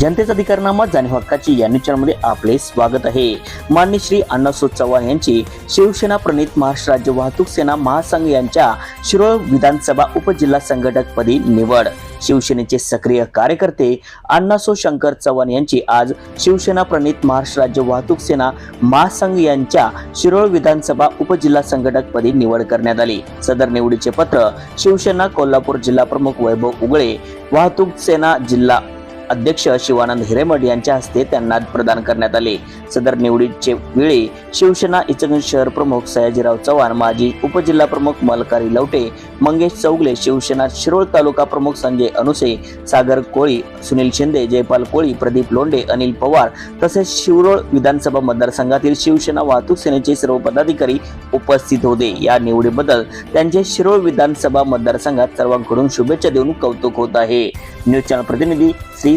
जनतेचा अधिकारनामा जाणीव हक्काची या न्यूज आपले स्वागत आहे. मान्य श्री अण्णासो चव्हाण यांची शिवसेना प्रणित महाराष्ट्र राज्य वाहतूक सेना महासंघ यांच्या शिरोळ विधानसभा उपजिल्हा संघटक पदी निवड. शिवसेनेचे सक्रिय कार्यकर्ते अण्णासो शंकर चव्हाण यांची आज शिवसेना प्रणित महाराष्ट्र राज्य वाहतूक सेना महासंघ यांच्या शिरोळ विधानसभा उपजिल्हा संघटक पदी निवड करण्यात आली. सदर निवडीचे पत्र शिवसेना कोल्हापूर जिल्हा प्रमुख वैभव उगळे वाहतूक सेना जिल्हा अध्यक्ष शिवानंद हिरेमठ यांच्या हस्ते त्यांना प्रदान करण्यात आले. सदर निवडीचे वेळी शिवसेना इचगंज शहर प्रमुख सयाजीराव चव्हाण माजी उपजिल्हा प्रमुख मलकारी लवटे मंगेश चौगले शिवसेना शिरोळ तालुका प्रमुख संजय अनुसे सागर कोळी सुनील शिंदे जयपाल कोळी प्रदीप लोंडे अनिल पवार तसेच शिरोळ विधानसभा मतदारसंघातील शिवसेना वाहतूक सेनेचे सर्व पदाधिकारी उपस्थित होते. या निवडीबद्दल त्यांचे शिरोळ विधानसभा मतदारसंघात सर्वांकडून शुभेच्छा देऊन कौतुक होत आहे. न्यूज चॅनल प्रतिनिधी श्री